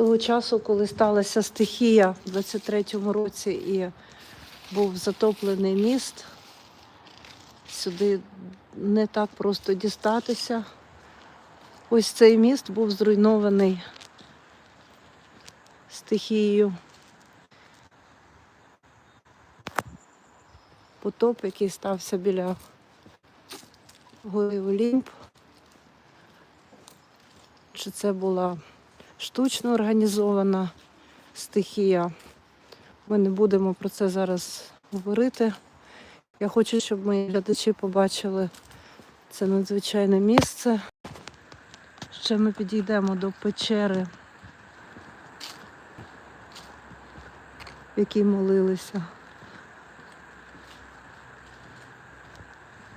того часу, коли сталася стихія в 23-му році і був затоплений міст, сюди не так просто дістатися. Ось цей міст був зруйнований стихією. Потоп, який стався біля гори Олімп. Чи це була штучно організована стихія? Ми не будемо про це зараз говорити. Я хочу, щоб мої глядачі побачили це надзвичайне місце. Ще ми підійдемо до печери, в якій молилися.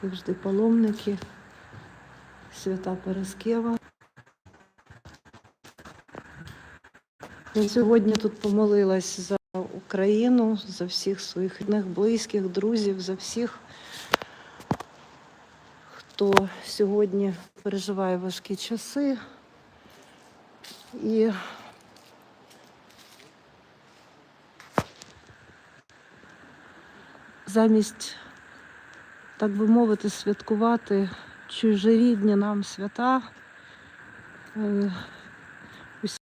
Завжди паломники, свята Параскева. Я сьогодні тут помолилась за Україну, за всіх своїх рідних, близьких, друзів, за всіх, хто сьогодні переживає важкі часи. І замість, так би мовити, святкувати чужорідні нам свята. е, усі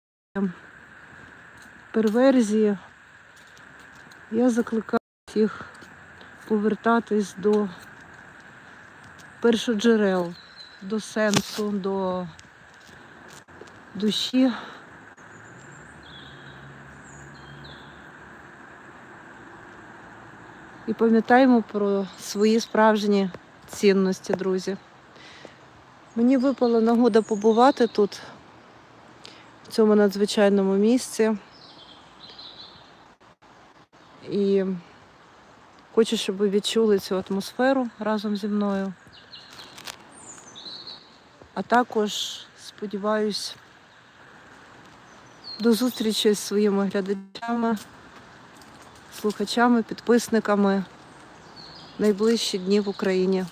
перверзії. Я закликаю всіх повертатись до першоджерел, до сенсу, до душі. І пам'ятаємо про свої справжні цінності, друзі. Мені випала нагода побувати тут, в цьому надзвичайному місці. І хочу, щоб ви відчули цю атмосферу разом зі мною. А також сподіваюсь до зустрічі з своїми глядачами, слухачами, підписниками найближчі дні в Україні.